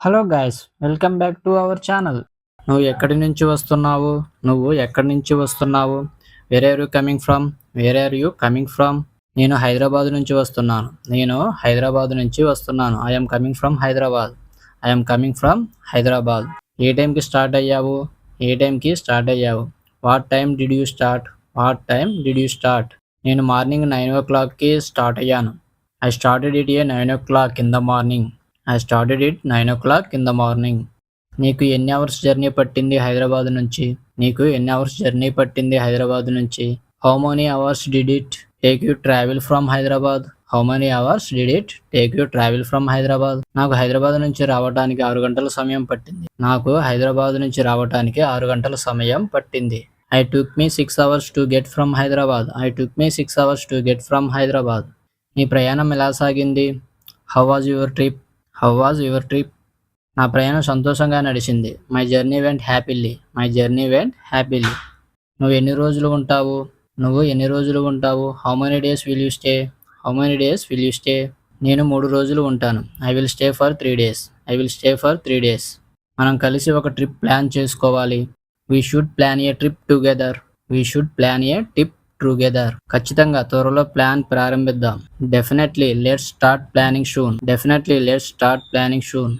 Hello guys welcome back to our channel. నువ్వు ఎక్కడి నుంచి వస్తున్నావు? నువ్వు ఎక్కడి నుంచి వస్తున్నావు? Where are you coming from where are you coming from నేను హైదరాబాద్ నుంచి వస్తున్నాను. నేను హైదరాబాద్ నుంచి వస్తున్నాను. I'm coming from Hyderabad. I'm coming from Hyderabad. ఏ టైంకి స్టార్ట్ అయ్యావు? ఏ టైంకి స్టార్ట్ అయ్యావు? What time did you start what time did you start నేను మార్నింగ్ నైన్ ఓ క్లాక్కి స్టార్ట్ అయ్యాను. I started it a nine o'clock in the morning I started it nine o'clock in the morning నీకు ఎన్ని hours journey పట్టింది హైదరాబాద్ నుంచి? నీకు ఎన్ని అవర్స్ జర్నీ పట్టింది హైదరాబాద్ నుంచి? How many hours did it take you travel from Hyderabad? How many hours did it take you travel from Hyderabad? నాకు హైదరాబాద్ నుంచి రావడానికి ఆరు గంటల సమయం పట్టింది. నాకు హైదరాబాద్ నుంచి రావడానికి ఆరు గంటల సమయం పట్టింది. I took me six hours to get from Hyderabad. I took me six hours to get from Hyderabad. నీ ప్రయాణం ఎలా సాగింది? How was your trip how was your trip నా ప్రయాణం సంతోషంగా నడిచింది. My journey went happily my journey went happily నువ్వు ఎన్ని రోజులు ఉంటావు? నువ్వు ఎన్ని రోజులు ఉంటావు? How many days will you stay how many days will you stay నేను మూడు రోజులు ఉంటాను. I will stay for three days I will stay for three days మనం కలిసి ఒక ట్రిప్ ప్లాన్ చేసుకోవాలి. We should plan a trip together we should plan a trip together. ఖచ్చితంగా త్వరలో ప్లాన్ ప్రారంభిద్దాం. Definitely let's start planning soon. Definitely let start planning soon.